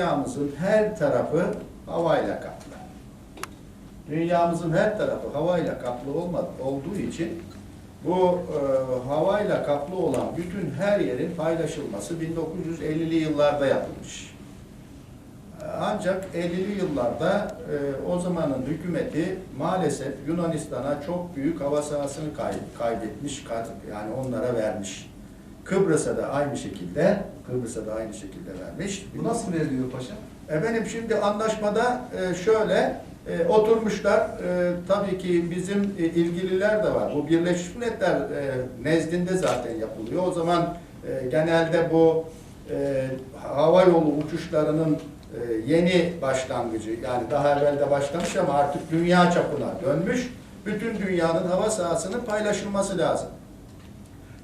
dünyamızın her tarafı havayla kaplı. Dünyamızın her tarafı havayla kaplı olmadı, olduğu için bu e, havayla kaplı olan bütün her yerin paylaşılması 1950'li yıllarda yapılmış. E, Ancak 50'li yıllarda e, o zamanın hükümeti maalesef Yunanistan'a çok büyük hava sahasını kay- kaybetmiş, yani onlara vermiş. Kıbrıs'a da aynı şekilde, Kıbrıs'a da aynı şekilde vermiş. Bu nasıl veriliyor paşa? Efendim şimdi anlaşmada e, şöyle e, oturmuşlar. E, tabii ki bizim e, ilgililer de var. Bu Birleşmiş Milletler e, nezdinde zaten yapılıyor. O zaman e, genelde bu e, hava yolu uçuşlarının e, yeni başlangıcı yani daha evvel de başlamış ama artık dünya çapına dönmüş. Bütün dünyanın hava sahasının paylaşılması lazım.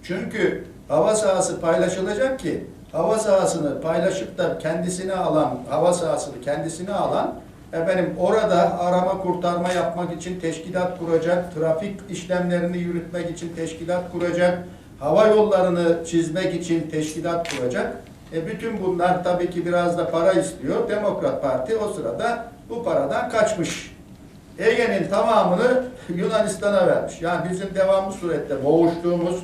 Çünkü hava sahası paylaşılacak ki hava sahasını paylaşıp da kendisine alan, hava sahasını kendisine alan efendim orada arama kurtarma yapmak için teşkilat kuracak, trafik işlemlerini yürütmek için teşkilat kuracak, hava yollarını çizmek için teşkilat kuracak. E bütün bunlar tabii ki biraz da para istiyor. Demokrat Parti o sırada bu paradan kaçmış. Ege'nin tamamını Yunanistan'a vermiş. Yani bizim devamlı surette boğuştuğumuz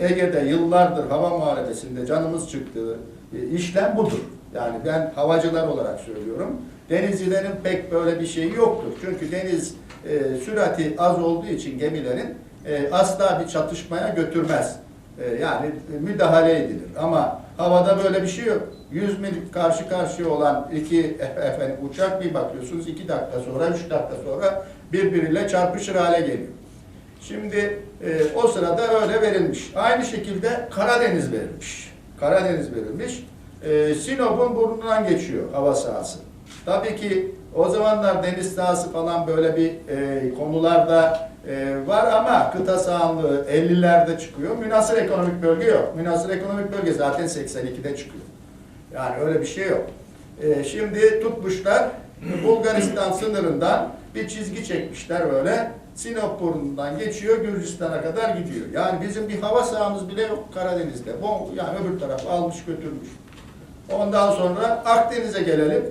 Ege'de yıllardır hava muharebesinde canımız çıktığı e, işlem budur. Yani ben havacılar olarak söylüyorum. Denizcilerin pek böyle bir şeyi yoktur. Çünkü deniz e, sürati az olduğu için gemilerin e, asla bir çatışmaya götürmez. E, yani müdahale edilir. Ama havada böyle bir şey yok. 100 mil karşı karşıya olan iki e- efendim, uçak bir bakıyorsunuz iki dakika sonra, üç dakika sonra birbiriyle çarpışır hale geliyor. Şimdi e, o sırada öyle verilmiş. Aynı şekilde Karadeniz verilmiş. Karadeniz verilmiş. E, Sinop'un burnundan geçiyor hava sahası. Tabii ki o zamanlar deniz sahası falan böyle bir e, konularda e, var ama kıta sahanlığı 50'lerde çıkıyor. Münasır ekonomik bölge yok. Münasır ekonomik bölge zaten 82'de çıkıyor. Yani öyle bir şey yok. E, şimdi tutmuşlar Bulgaristan sınırından bir çizgi çekmişler böyle. Sinop burnundan geçiyor Gürcistan'a kadar gidiyor. Yani bizim bir hava sahamız bile yok Karadeniz'de. Bon, yani öbür taraf almış götürmüş. Ondan sonra Akdeniz'e gelelim.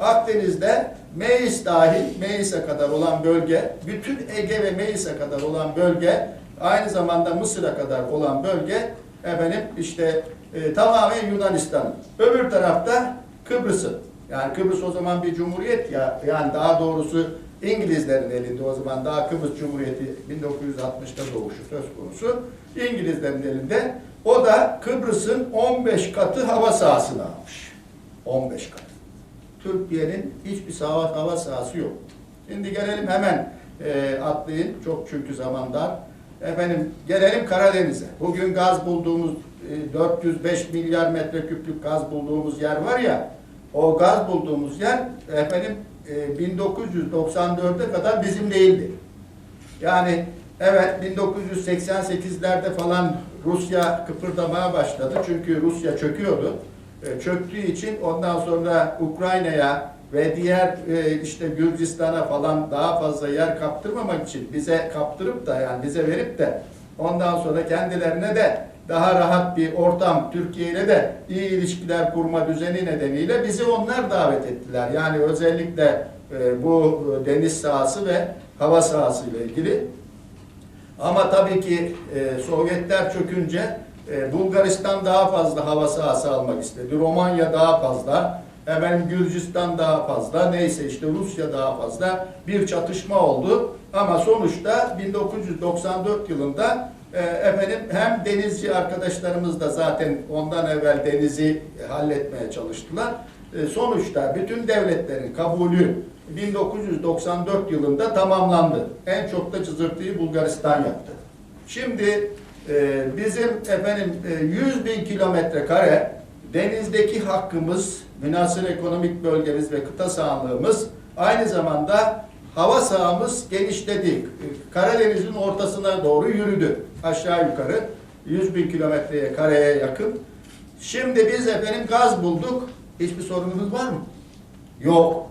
Akdeniz'de Meis dahil, Meis'e kadar olan bölge, bütün Ege ve Meis'e kadar olan bölge, aynı zamanda Mısır'a kadar olan bölge, efendim işte e, tamamen Yunanistan'ın. Öbür tarafta Kıbrıs'ın. Yani Kıbrıs o zaman bir cumhuriyet ya, yani daha doğrusu İngilizlerin elinde o zaman daha Kıbrıs Cumhuriyeti 1960'ta doğuşu söz konusu. İngilizlerin elinde. O da Kıbrıs'ın 15 katı hava sahasını almış. 15 katı. Türkiye'nin hiçbir saha, hava sahası yok. Şimdi gelelim hemen e, atlayın. Çok çünkü zaman dar. Efendim gelelim Karadeniz'e. Bugün gaz bulduğumuz e, 405 milyar metreküplük gaz bulduğumuz yer var ya o gaz bulduğumuz yer efendim 1994'e kadar bizim değildi. Yani evet 1988'lerde falan Rusya kıpırdamaya başladı. Çünkü Rusya çöküyordu. E, çöktüğü için ondan sonra Ukrayna'ya ve diğer e, işte Gürcistan'a falan daha fazla yer kaptırmamak için bize kaptırıp da yani bize verip de ondan sonra kendilerine de daha rahat bir ortam Türkiye ile de iyi ilişkiler kurma düzeni nedeniyle bizi onlar davet ettiler. Yani özellikle e, bu e, deniz sahası ve hava sahası ile ilgili. Ama tabii ki e, Sovyetler çökünce Bulgaristan daha fazla hava sahası almak istedi. Romanya daha fazla. Efendim Gürcistan daha fazla. Neyse işte Rusya daha fazla. Bir çatışma oldu. Ama sonuçta 1994 yılında e, efendim hem denizci arkadaşlarımız da zaten ondan evvel denizi halletmeye çalıştılar. E, sonuçta bütün devletlerin kabulü 1994 yılında tamamlandı. En çok da cızırtıyı Bulgaristan yaptı. Şimdi e, bizim efendim e, 100 bin kilometre kare denizdeki hakkımız, münasır ekonomik bölgemiz ve kıta sahanlığımız aynı zamanda hava sahamız genişledi. Karadeniz'in ortasına doğru yürüdü. Aşağı yukarı 100 bin kilometreye kareye yakın. Şimdi biz efendim gaz bulduk. Hiçbir sorunumuz var mı? Yok.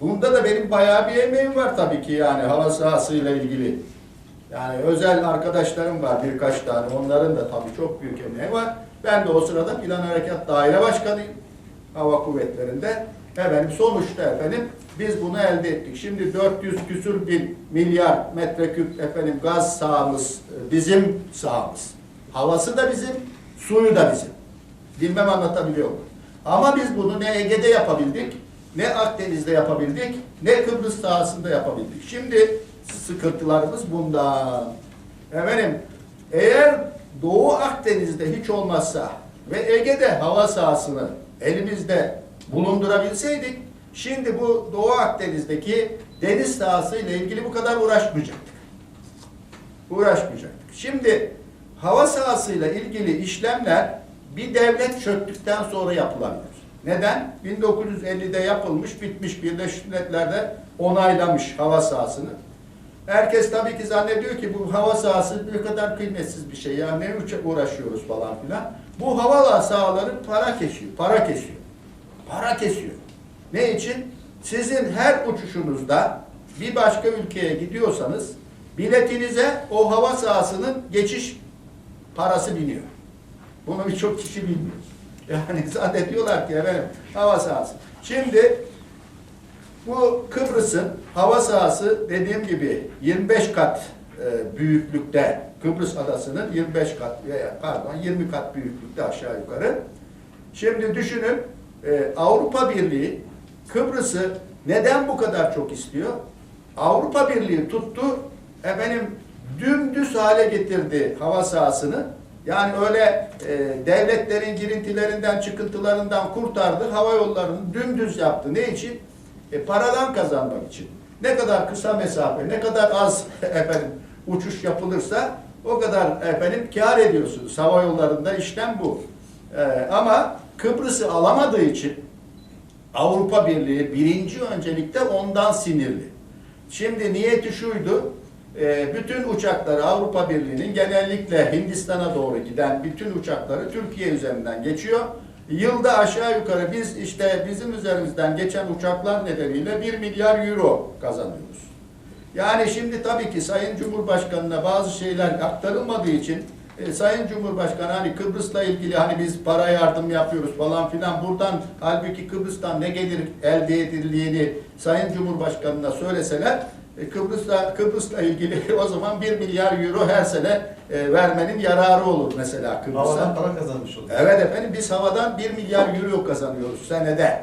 Bunda da benim bayağı bir emeğim var tabii ki yani hava sahasıyla ilgili. Yani özel arkadaşlarım var birkaç tane. Onların da tabii çok büyük emeği var. Ben de o sırada Plan Harekat Daire Başkanıyım. Hava Kuvvetleri'nde. Efendim sonuçta efendim biz bunu elde ettik. Şimdi 400 küsür bin milyar metreküp efendim gaz sahamız e, bizim sahamız. Havası da bizim, suyu da bizim. Bilmem anlatabiliyor muyum? Ama biz bunu ne Ege'de yapabildik, ne Akdeniz'de yapabildik, ne Kıbrıs sahasında yapabildik. Şimdi sıkıntılarımız bundan. Efendim, eğer Doğu Akdeniz'de hiç olmazsa ve Ege'de hava sahasını elimizde bulundurabilseydik, şimdi bu Doğu Akdeniz'deki deniz sahası ile ilgili bu kadar uğraşmayacaktık. Uğraşmayacaktık. Şimdi hava sahasıyla ilgili işlemler bir devlet çöktükten sonra yapılabilir. Neden? 1950'de yapılmış, bitmiş Birleşmiş Milletler'de onaylamış hava sahasını. Herkes tabii ki zannediyor ki bu hava sahası ne kadar kıymetsiz bir şey ya ne uğraşıyoruz falan filan. Bu hava sahaları para kesiyor, para kesiyor. Para kesiyor. Ne için? Sizin her uçuşunuzda bir başka ülkeye gidiyorsanız biletinize o hava sahasının geçiş parası biniyor. Bunu birçok kişi bilmiyor. Yani zannediyorlar ki efendim hava sahası. Şimdi bu Kıbrıs'ın hava sahası dediğim gibi 25 kat e, büyüklükte Kıbrıs adasının 25 kat veya pardon 20 kat büyüklükte aşağı yukarı. Şimdi düşünün e, Avrupa Birliği Kıbrıs'ı neden bu kadar çok istiyor? Avrupa Birliği tuttu efendim dümdüz hale getirdi hava sahasını. Yani öyle e, devletlerin girintilerinden, çıkıntılarından kurtardı. Hava yollarını dümdüz yaptı. Ne için? E, paradan kazanmak için. Ne kadar kısa mesafe, ne kadar az efendim uçuş yapılırsa o kadar efendim kar ediyorsunuz. Hava yollarında işlem bu. E, ama Kıbrıs'ı alamadığı için Avrupa Birliği birinci öncelikle ondan sinirli. Şimdi niyeti şuydu, e, bütün uçakları Avrupa Birliği'nin genellikle Hindistan'a doğru giden bütün uçakları Türkiye üzerinden geçiyor. Yılda aşağı yukarı biz işte bizim üzerimizden geçen uçaklar nedeniyle 1 milyar euro kazanıyoruz. Yani şimdi tabii ki Sayın Cumhurbaşkanı'na bazı şeyler aktarılmadığı için e, Sayın Cumhurbaşkanı hani Kıbrıs'la ilgili hani biz para yardım yapıyoruz falan filan buradan halbuki Kıbrıs'tan ne gelir elde edildiğini Sayın Cumhurbaşkanı'na söyleseler Kıbrıs'la Kıbrıs'la ilgili o zaman 1 milyar euro her sene e, vermenin yararı olur mesela Kıbrıs'a. Havadan para kazanmış oluyor. Evet efendim biz havadan 1 milyar euro kazanıyoruz senede.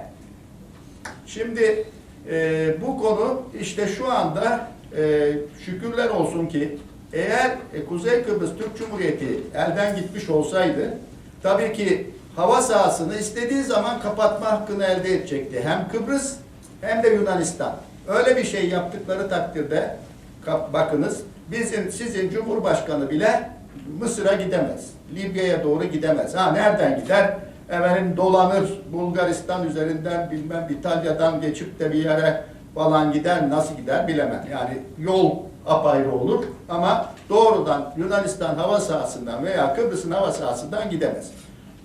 Şimdi e, bu konu işte şu anda e, şükürler olsun ki eğer e, Kuzey Kıbrıs Türk Cumhuriyeti elden gitmiş olsaydı tabii ki hava sahasını istediği zaman kapatma hakkını elde edecekti. Hem Kıbrıs hem de Yunanistan. Öyle bir şey yaptıkları takdirde bakınız bizim sizin Cumhurbaşkanı bile Mısır'a gidemez. Libya'ya doğru gidemez. Ha nereden gider? Efendim dolanır Bulgaristan üzerinden bilmem İtalya'dan geçip de bir yere falan gider. Nasıl gider bilemem. Yani yol apayrı olur ama doğrudan Yunanistan hava sahasından veya Kıbrıs'ın hava sahasından gidemez.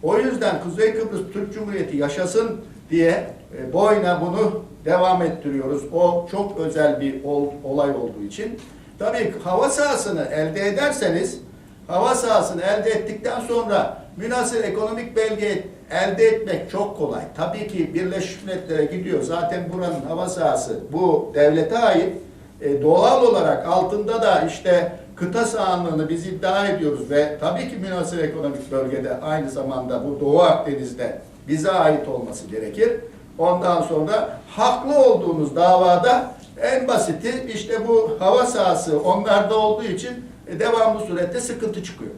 O yüzden Kuzey Kıbrıs Türk Cumhuriyeti yaşasın diye e, boyuna bunu devam ettiriyoruz. O çok özel bir ol- olay olduğu için. Tabii hava sahasını elde ederseniz hava sahasını elde ettikten sonra münasır ekonomik belge elde etmek çok kolay. Tabii ki Birleşmiş Milletler'e gidiyor. Zaten buranın hava sahası bu devlete ait. E, doğal olarak altında da işte kıta sahanlığını biz iddia ediyoruz ve tabii ki münasır ekonomik bölgede aynı zamanda bu Doğu Akdeniz'de bize ait olması gerekir. Ondan sonra haklı olduğunuz davada en basiti işte bu hava sahası onlarda olduğu için e, devamlı surette sıkıntı çıkıyor.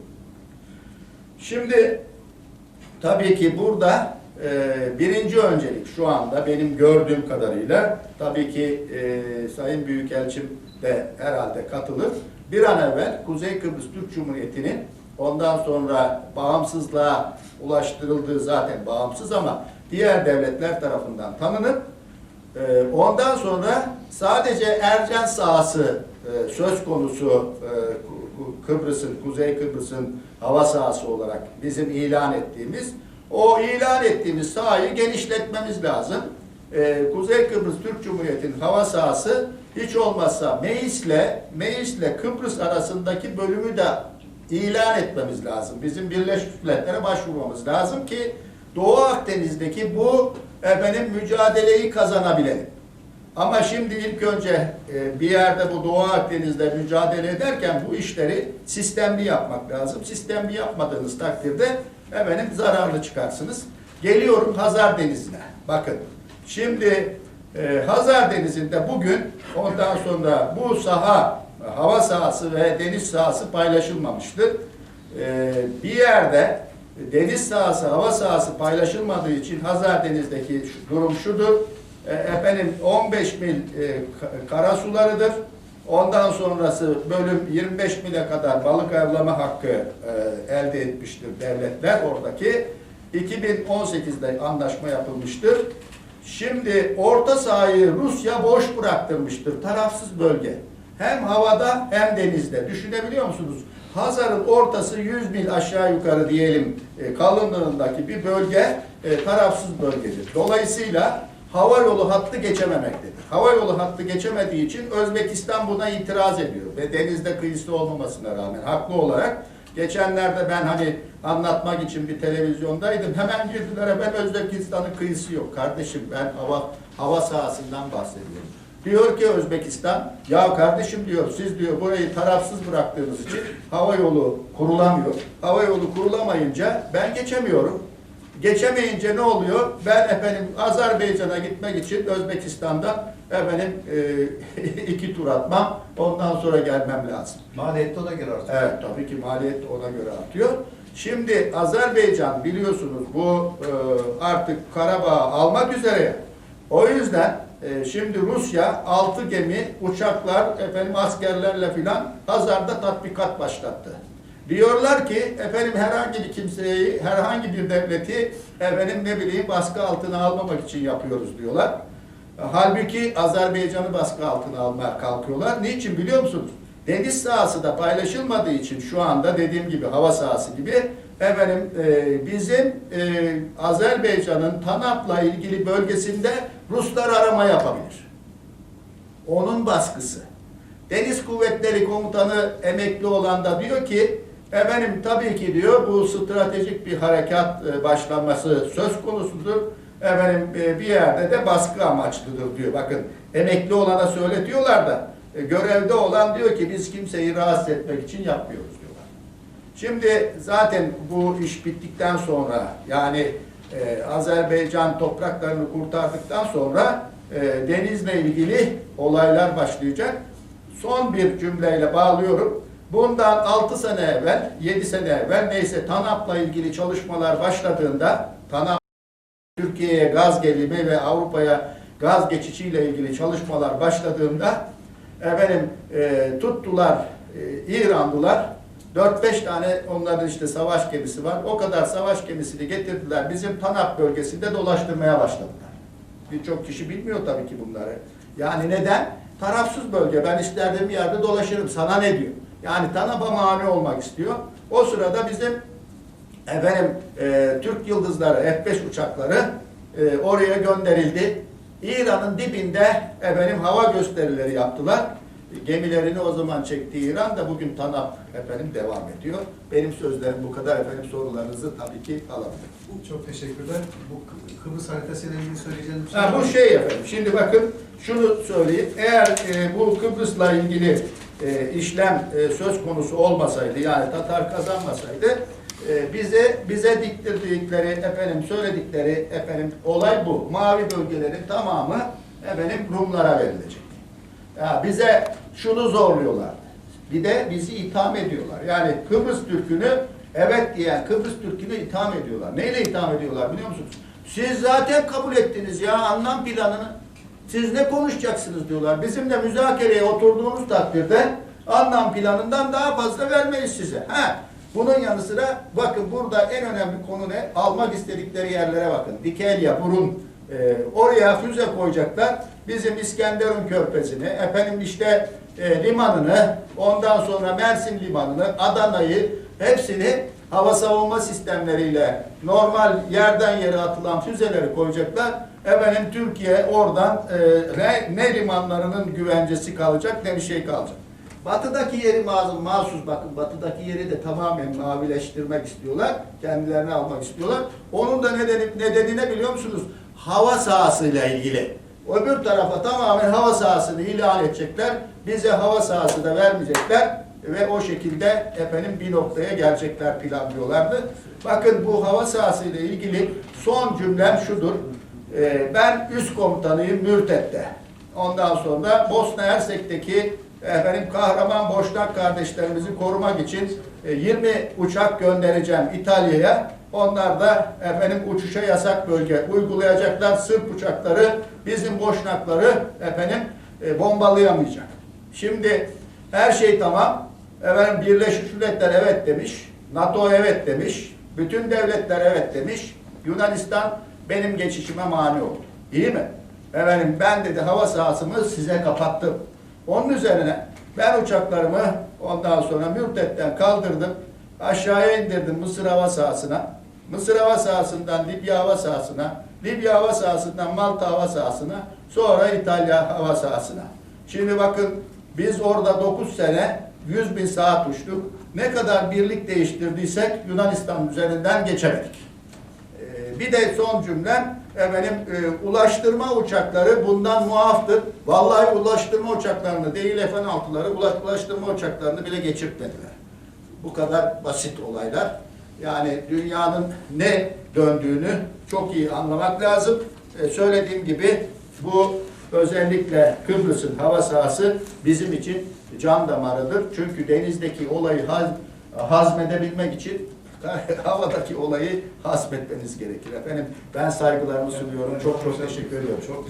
Şimdi tabii ki burada e, birinci öncelik şu anda benim gördüğüm kadarıyla tabii ki e, Sayın Büyükelçim de herhalde katılır. Bir an evvel Kuzey Kıbrıs Türk Cumhuriyeti'nin ondan sonra bağımsızlığa ulaştırıldığı zaten bağımsız ama diğer devletler tarafından tanınıp ee, Ondan sonra sadece Ercan sahası e, söz konusu e, Kıbrıs'ın, Kuzey Kıbrıs'ın hava sahası olarak bizim ilan ettiğimiz, o ilan ettiğimiz sahayı genişletmemiz lazım. Ee, Kuzey Kıbrıs Türk Cumhuriyeti'nin hava sahası hiç olmazsa Meis'le Meis'le Kıbrıs arasındaki bölümü de ilan etmemiz lazım. Bizim Birleşmiş Milletler'e başvurmamız lazım ki Doğu Akdeniz'deki bu efendim mücadeleyi kazanabilelim. Ama şimdi ilk önce e, bir yerde bu Doğu Akdeniz'de mücadele ederken bu işleri sistemli yapmak lazım. Sistemli yapmadığınız takdirde efendim zararlı çıkarsınız. Geliyorum Hazar Denizi'ne. Bakın şimdi e, Hazar Denizi'nde bugün ondan sonra bu saha hava sahası ve deniz sahası paylaşılmamıştır. E, bir yerde deniz sahası, hava sahası paylaşılmadığı için Hazar Deniz'deki durum şudur. E, efendim 15 mil e, ka- kara sularıdır. Ondan sonrası bölüm 25 mile kadar balık avlama hakkı e, elde etmiştir devletler oradaki. 2018'de anlaşma yapılmıştır. Şimdi orta sahayı Rusya boş bıraktırmıştır. Tarafsız bölge. Hem havada hem denizde. Düşünebiliyor musunuz? Hazar'ın ortası 100 mil aşağı yukarı diyelim e, kalınlığındaki bir bölge e, tarafsız bölgedir. Dolayısıyla hava yolu hattı geçememektedir. Hava yolu hattı geçemediği için Özbekistan buna itiraz ediyor ve denizde kıyısı olmamasına rağmen haklı olarak geçenlerde ben hani anlatmak için bir televizyondaydım. Hemen girdiler ben Özbekistan'ın kıyısı yok. Kardeşim ben hava hava sahasından bahsediyorum. Diyor ki Özbekistan, ya kardeşim diyor siz diyor burayı tarafsız bıraktığınız için hava yolu kurulamıyor. Hava yolu kurulamayınca ben geçemiyorum. Geçemeyince ne oluyor? Ben efendim Azerbaycan'a gitmek için Özbekistan'dan efendim e, iki tur atmam. Ondan sonra gelmem lazım. Maliyette o da girer artık. Evet tabii ki maliyet ona göre artıyor. Şimdi Azerbaycan biliyorsunuz bu e, artık Karabağ almak üzere. O yüzden e, şimdi Rusya 6 gemi, uçaklar, efendim askerlerle filan Hazar'da tatbikat başlattı. Diyorlar ki efendim herhangi bir kimseyi, herhangi bir devleti efendim ne bileyim baskı altına almamak için yapıyoruz diyorlar. Halbuki Azerbaycan'ı baskı altına almaya kalkıyorlar. Niçin biliyor musunuz? Deniz sahası da paylaşılmadığı için şu anda dediğim gibi hava sahası gibi efendim e, bizim e, Azerbaycan'ın Tanap'la ilgili bölgesinde Ruslar arama yapabilir. Onun baskısı. Deniz Kuvvetleri Komutanı emekli olan da diyor ki efendim tabii ki diyor bu stratejik bir harekat e, başlanması söz konusudur. Efendim e, bir yerde de baskı amaçlıdır diyor. Bakın emekli olana söyletiyorlar da e, görevde olan diyor ki biz kimseyi rahatsız etmek için yapmıyoruz diyorlar. Şimdi zaten bu iş bittikten sonra yani e, Azerbaycan topraklarını kurtardıktan sonra e, denizle ilgili olaylar başlayacak. Son bir cümleyle bağlıyorum. Bundan 6 sene evvel, 7 sene evvel neyse TANAP'la ilgili çalışmalar başladığında TANAP Türkiye'ye gaz gelimi ve Avrupa'ya gaz geçişiyle ilgili çalışmalar başladığında efendim e, tuttular e, İranlılar 4-5 tane onların işte savaş gemisi var. O kadar savaş gemisini getirdiler. Bizim Tanap bölgesinde dolaştırmaya başladılar. Birçok kişi bilmiyor tabii ki bunları. Yani neden? Tarafsız bölge. Ben istediğim yerde dolaşırım. Sana ne diyor? Yani Tanap'a mani olmak istiyor. O sırada bizim efendim e, Türk Yıldızları F-5 uçakları e, oraya gönderildi. İran'ın dibinde efendim hava gösterileri yaptılar. Gemilerini o zaman çekti İran da bugün TANAP efendim devam ediyor. Benim sözlerim bu kadar efendim sorularınızı tabii ki alabilirim. Çok teşekkürler. Bu Kı- Kıbrıs haritasıyla ilgili söyleyeceğiniz bir şey Ha, bu şey efendim. Şimdi bakın şunu söyleyeyim. Eğer e, bu Kıbrıs'la ilgili e, işlem e, söz konusu olmasaydı yani Tatar kazanmasaydı e, bize bize diktirdikleri efendim söyledikleri efendim olay bu. Mavi bölgelerin tamamı efendim Rumlara verilecek. Ya bize şunu zorluyorlar. Bir de bizi itham ediyorlar. Yani Kıbrıs Türk'ünü evet diyen Kıbrıs Türk'ünü itham ediyorlar. Neyle itham ediyorlar biliyor musunuz? Siz zaten kabul ettiniz ya anlam planını. Siz ne konuşacaksınız diyorlar. Bizimle müzakereye oturduğunuz takdirde anlam planından daha fazla vermeyiz size. Ha. Bunun yanı sıra bakın burada en önemli konu ne? Almak istedikleri yerlere bakın. Dikelya, burun, e, oraya füze koyacaklar. Bizim İskenderun Körfezi'ni, efendim işte e, limanını, ondan sonra Mersin limanını, Adana'yı hepsini hava savunma sistemleriyle normal yerden yere atılan füzeleri koyacaklar. Efendim Türkiye oradan e, ne, limanlarının güvencesi kalacak ne bir şey kalacak. Batıdaki yeri mazlum, mahsus bakın batıdaki yeri de tamamen mavileştirmek istiyorlar. Kendilerine almak istiyorlar. Onun da nedeni, nedeni ne biliyor musunuz? hava sahasıyla ilgili. Öbür tarafa tamamen hava sahasını ilan edecekler. Bize hava sahası da vermeyecekler ve o şekilde efendim bir noktaya gelecekler planlıyorlardı. Bakın bu hava sahası ile ilgili son cümlem şudur. Ee, ben üst komutanıyım Mürtet'te. Ondan sonra Bosna Hersek'teki efendim kahraman Boşnak kardeşlerimizi korumak için e, 20 uçak göndereceğim İtalya'ya. Onlar da efendim uçuşa yasak bölge uygulayacaklar. Sırp uçakları bizim Boşnakları efendim e, bombalayamayacak. Şimdi her şey tamam. Efendim Birleşmiş Milletler evet demiş. NATO evet demiş. Bütün devletler evet demiş. Yunanistan benim geçişime mani oldu. İyi mi? Efendim ben dedi hava sahasımı size kapattım. Onun üzerine ben uçaklarımı ondan sonra Mürtet'ten kaldırdım. Aşağıya indirdim Mısır hava sahasına. Mısır hava sahasından Libya hava sahasına. Libya hava sahasından Malta hava sahasına. Sonra İtalya hava sahasına. Şimdi bakın biz orada 9 sene 100 bin saat uçtuk. Ne kadar birlik değiştirdiysek Yunanistan üzerinden geçemedik. Ee, Bir de son cümlem efendim e, ulaştırma uçakları bundan muaftır. Vallahi ulaştırma uçaklarını değil F-16'ları ulaş, ulaştırma uçaklarını bile geçirtmediler. Bu kadar basit olaylar. Yani dünyanın ne döndüğünü çok iyi anlamak lazım. E, söylediğim gibi bu özellikle Kıbrıs'ın hava sahası bizim için can damarıdır. Çünkü denizdeki olayı haz, hazmedebilmek için havadaki olayı hasmetmeniz gerekir. Efendim ben saygılarımı sunuyorum. Çok çok teşekkür ediyorum. Çok